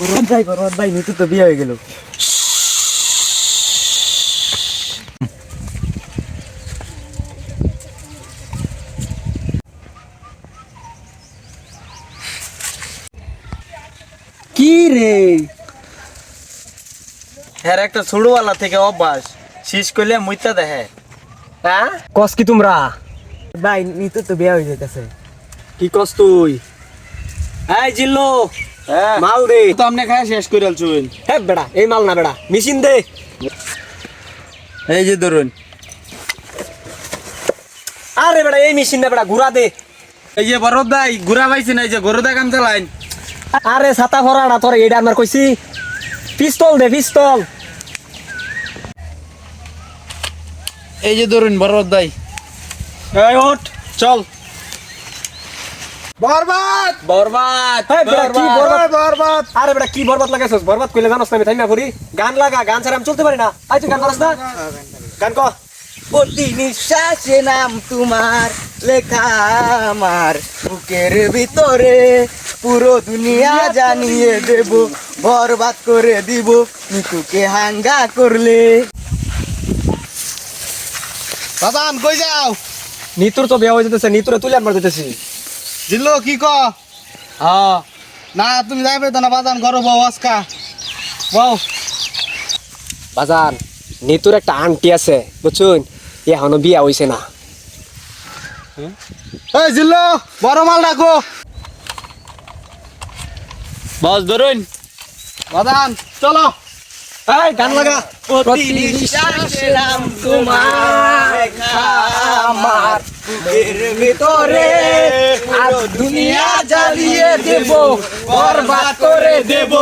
বরবাদ ভাই বরবাদ ভাই নিতু তো বিয়ে হয়ে গেল। কি রে? হ্যাঁ একটা ছোটবেলা থেকে অভ্যাস। শেষ করলে মুইতা দেখে। হ্যাঁ? কস কি তোমরা? ভাই নিতু তো বিয়ে হয়ে যাইতেছে। কি কস তুই? এই জিল্লো! মাল দে। তো আপনি খায় শেষ করে আলছুন হ্যাঁ বেড়া এই মাল না বেড়া মেশিন দে। এই যে ধরুন। আরে বেড়া এই মেশিন না বেড়া ঘুরা দে। এই যে বরদ দাই ঘুরা পাইছি না এই যে গরু দা কাম চালাইন। আরে ছাতা ভরাটা তোর এইটা আমার কইছি। পিস্তল দে পিস্তল। এই যে ধরুন বরদ দাই এই ওঠ চল। বরবাদ! বরবাদ! বেটা, কি বরবাদ? বরবাদ? আরে বেটা কি বরবাদ লাগাইছস? বরবাদ কইলে জানোস না আমি থাইমা করি গান লাগা গান ছাড়া আমি চলতে পারি না। আই তুই গান করস না? গান ক। প্রতি নিঃশ্বাসে নাম তোমার লেখা আমার বুকের ভিতরে। পুরো দুনিয়া জানিয়ে দেব বরবাদ করে দিব নিতুকে হাঙ্গা করলে। বাবান কই যাও? নিতুর তো বিয়ে হয়ে যেতেছে নিতুরে তুলে আনবার যেতেছি। জিল্লো কি ক? হ্যাঁ না তুমি যাইবে তো না বাজান ঘর বউ আজকা। বউ। বাজান নিতুর একটা আন্টি আছে বুঝছুন? এখনও বিয়া হইছে না। এই জিল্লো বড় মাল রাখো বস ধরুন। বাজান চলো। এই গান লাগা। প্রতি নিঃশ্বাসে তোমার। বুকের ভিতরে আর দুনিয়া জ্বালিয়ে দেব বরবাদ করে দেব।